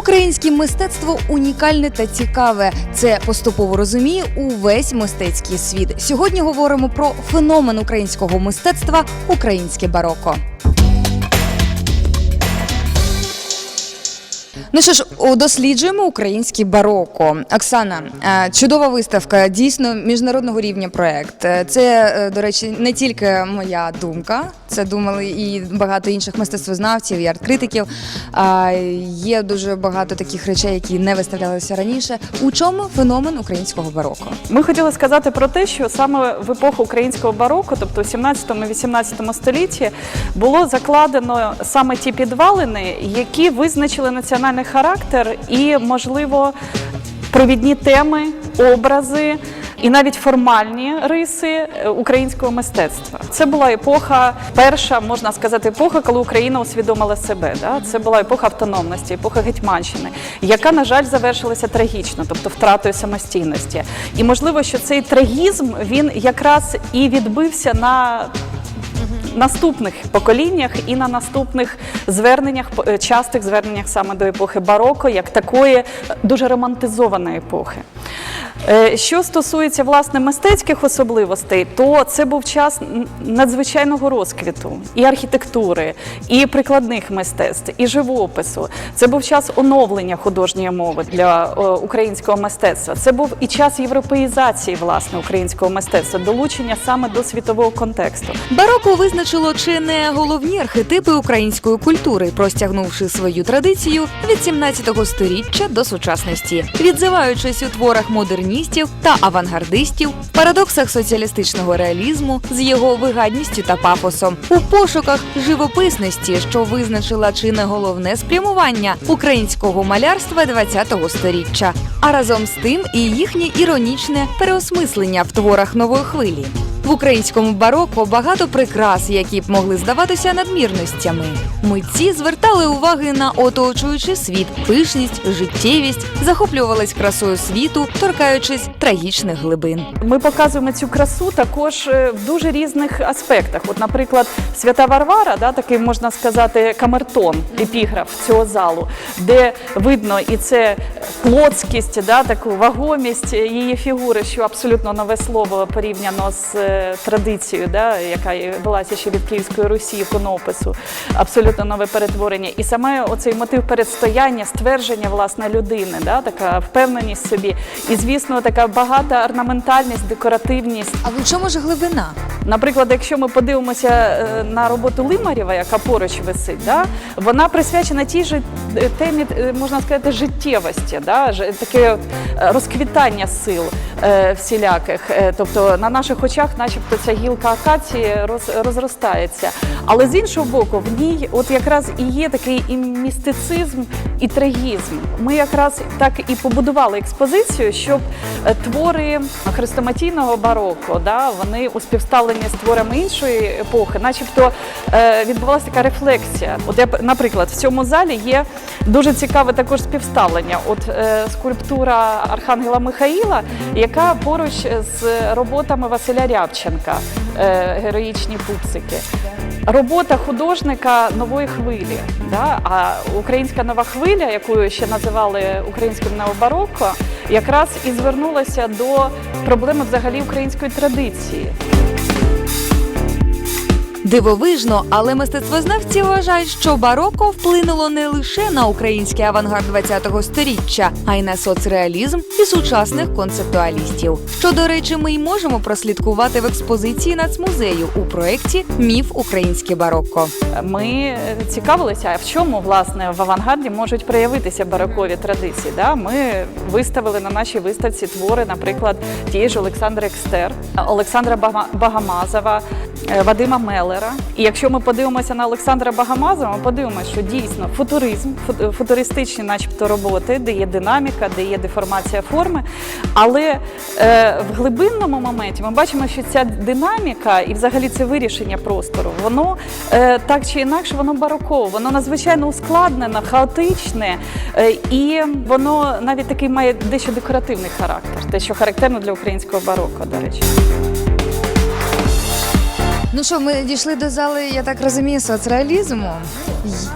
Українське мистецтво унікальне та цікаве. Це поступово розуміє увесь мистецький світ. Сьогодні говоримо про феномен українського мистецтва українське бароко. Ну що ж, досліджуємо українське бароко. Оксана, е, чудова виставка, дійсно міжнародного рівня проект. Е, Це, е, до речі, не тільки моя думка, це думали і багато інших мистецтвознавців і арт-критиків. Є дуже багато таких речей, які не виставлялися раніше. У чому феномен українського бароко? Ми хотіли сказати про те, що саме в епоху українського бароко, тобто у 17-18 столітті, було закладено саме ті підвалини, які визначили національний характер і, можливо, провідні теми, образи. І навіть формальні риси е, українського мистецтва. Це була епоха, перша можна сказати, епоха, коли Україна усвідомила себе. Да? Це була епоха автономності, епоха Гетьманщини, яка, на жаль, завершилася трагічно, тобто втратою самостійності. І можливо, що цей трагізм він якраз і відбився на наступних поколіннях і на наступних зверненнях, е, частих зверненнях саме до епохи бароко, як такої е, дуже романтизованої епохи. Е, Що стосується власне мистецьких особливостей, то це був час надзвичайного розквіту і архітектури, і прикладних мистецтв, і живопису. Це був час оновлення художньої мови для е, українського мистецтва. Це був і час європеїзації власне українського мистецтва, долучення саме до світового контексту. Бароко визначило чи не головні архетипи української культури, простягнувши свою традицію від 17 сторіччя до сучасності, відзиваючись у творах модерністів та авангардистів, парадоксах соціалістичного реалізму з його вигадністю та пафосом, у пошуках живописності, що визначила чи не головне спрямування українського малярства ХХ сторіччя, а разом з тим і їхнє іронічне переосмислення в творах нової хвилі. В українському бароко багато прикрас, які б могли здаватися надмірностями. Митці звертали уваги на оточуючий світ, пишність, життєвість, захоплювались красою світу, торкаючись трагічних глибин. Ми показуємо цю красу також е, в дуже різних аспектах. От, наприклад, Свята Варвара, да, такий можна сказати, камертон, епіграф цього залу, де видно і це плотськість, да, таку вагомість її фігури, що абсолютно нове слово порівняно з традицією, да, яка велася ще від Київської Русі, іконопису, абсолютно нове перетворення. І саме оцей мотив передстояння, ствердження власне людини, да, така впевненість в собі. І, звісно, така багата орнаментальність, декоративність. А в чому ж глибина? Наприклад, якщо ми подивимося е, на роботу Лимарєва, яка поруч висить, да, вона присвячена тій же темі, е, можна сказати, життєвості, да, таке е, розквітання сил всіляких. Тобто на наших очах, начебто, ця гілка акації роз, розростається. Але з іншого боку, в ній от якраз і є такий і містицизм, і трагізм. Ми якраз так і побудували експозицію, щоб е, твори хрестоматійного бароко, да, вони у співставленні з творами іншої епохи, начебто е, відбувалася така рефлексія. От я, наприклад, в цьому залі є дуже цікаве також співставлення. От е, скульптура Архангела Михаїла, яка поруч з роботами Василя Рябченка, героїчні пупсики. Робота художника нової хвилі. Да? А українська нова хвиля, яку ще називали українським необарокко, якраз і звернулася до проблеми взагалі української традиції. Дивовижно, але мистецтвознавці вважають, що бароко вплинуло не лише на український авангард ХХ століття, а й на соцреалізм і сучасних концептуалістів. Що, до речі, ми й можемо прослідкувати в експозиції нацмузею у проєкті Міф українське бароко. Ми е, цікавилися, в чому власне в авангарді можуть проявитися барокові традиції. Да? Ми виставили на нашій виставці твори, наприклад, тієї ж Олександри Екстер, Олександра Бага- Багамазова, Вадима Мелера. І якщо ми подивимося на Олександра Багамазова, ми подивимося, що дійсно футуризм, фу- футуристичні, начебто, роботи, де є динаміка, де є деформація форми. Але е, в глибинному моменті ми бачимо, що ця динаміка і взагалі це вирішення простору, воно е, так чи інакше, воно барокове, воно надзвичайно ускладнене, хаотичне, е, і воно навіть такий має дещо декоративний характер, те, що характерно для українського бароко, до речі. Ну що, ми дійшли до зали, я так розумію, соцреалізму.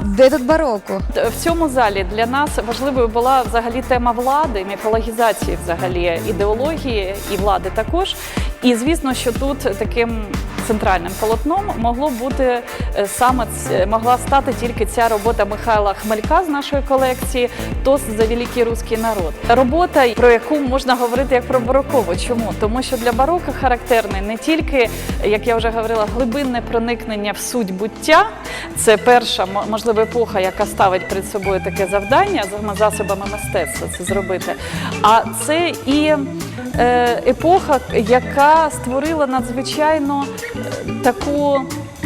Де тут бароко? В цьому залі для нас важливою була взагалі тема влади, міфологізації взагалі ідеології і влади також. І звісно, що тут таким центральним полотном могло бути е, саме могла стати тільки ця робота Михайла Хмелька з нашої колекції «Тост за великий русський народ. Робота, про яку можна говорити як про барокову. Чому? Тому що для барока характерний не тільки, як я вже говорила, глибинне проникнення в суть буття. Це перша можливо епоха, яка ставить перед собою таке завдання за засобами мистецтва це зробити. А це і е, епоха, яка створила надзвичайно е, таку.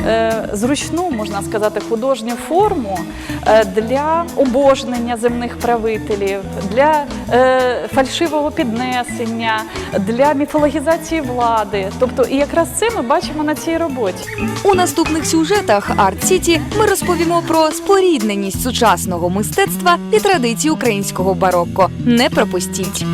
е, Зручну, можна сказати, художню форму е, для обожнення земних правителів, для е, фальшивого піднесення, для міфологізації влади. Тобто, і якраз це ми бачимо на цій роботі. У наступних сюжетах Арт Сіті ми розповімо про спорідненість сучасного мистецтва і традицій українського барокко. Не пропустіть.